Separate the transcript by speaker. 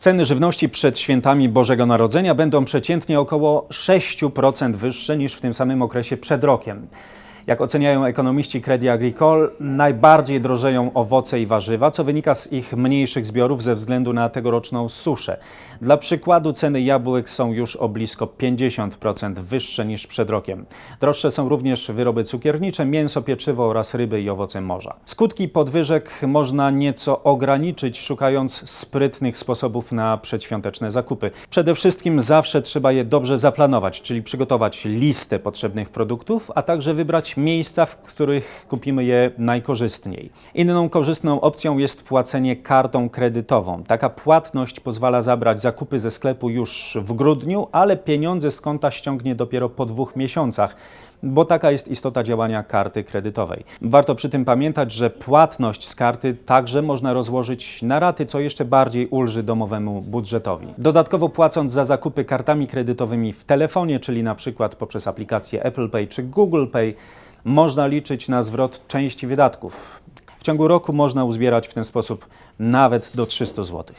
Speaker 1: Ceny żywności przed świętami Bożego Narodzenia będą przeciętnie około 6% wyższe niż w tym samym okresie przed rokiem. Jak oceniają ekonomiści Credit Agricole, najbardziej drożeją owoce i warzywa, co wynika z ich mniejszych zbiorów ze względu na tegoroczną suszę. Dla przykładu ceny jabłek są już o blisko 50% wyższe niż przed rokiem. Droższe są również wyroby cukiernicze, mięso, pieczywo oraz ryby i owoce morza. Skutki podwyżek można nieco ograniczyć, szukając sprytnych sposobów na przedświąteczne zakupy. Przede wszystkim zawsze trzeba je dobrze zaplanować, czyli przygotować listę potrzebnych produktów, a także wybrać miejsca, w których kupimy je najkorzystniej. Inną korzystną opcją jest płacenie kartą kredytową. Taka płatność pozwala zabrać zakupy ze sklepu już w grudniu, ale pieniądze z konta ściągnie dopiero po dwóch miesiącach bo taka jest istota działania karty kredytowej. Warto przy tym pamiętać, że płatność z karty także można rozłożyć na raty, co jeszcze bardziej ulży domowemu budżetowi. Dodatkowo płacąc za zakupy kartami kredytowymi w telefonie, czyli na przykład poprzez aplikację Apple Pay czy Google Pay, można liczyć na zwrot części wydatków. W ciągu roku można uzbierać w ten sposób nawet do 300 zł.